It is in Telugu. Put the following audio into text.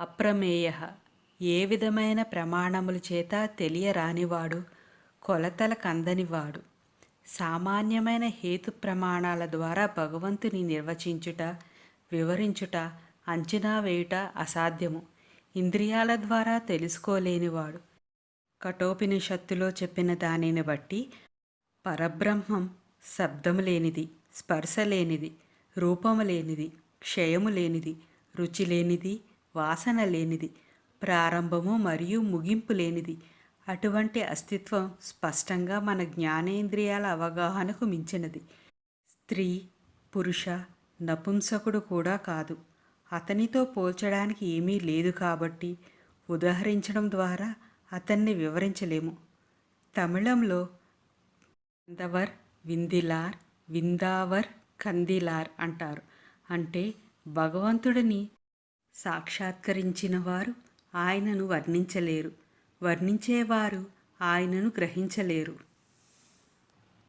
అప్రమేయ. ఏ విధమైన ప్రమాణముల చేత తెలియరానివాడు కొలతల కందనివాడు. సామాన్యమైన హేతు ప్రమాణాల ద్వారా భగవంతుని నిర్వచించుట వివరించుట అంచనా వేయుట అసాధ్యము. ఇంద్రియాల ద్వారా తెలుసుకోలేనివాడు. కఠోపనిషత్తులో చెప్పిన దానిని బట్టి పరబ్రహ్మం శబ్దము లేనిది స్పర్శ లేనిది రూపము లేనిది క్షయము లేనిది రుచి లేనిది వాసన లేనిది ప్రారంభము మరియు ముగింపు లేనిది. అటువంటి అస్తిత్వం స్పష్టంగా మన జ్ఞానేంద్రియాల అవగాహనకు మించినది. స్త్రీ పురుష నపుంసకుడు కూడా కాదు. అతనితో పోల్చడానికి ఏమీ లేదు కాబట్టి ఉదాహరించడం ద్వారా అతన్ని వివరించలేము. తమిళంలో కందవర్ విందిలార్ విందావర్ కందిలార్ అంటారు. అంటే భగవంతుడిని సాక్షాత్కరించిన వారు ఆయనను వర్ణించలేరు. వర్ణించేవారు ఆయనను గ్రహించలేరు.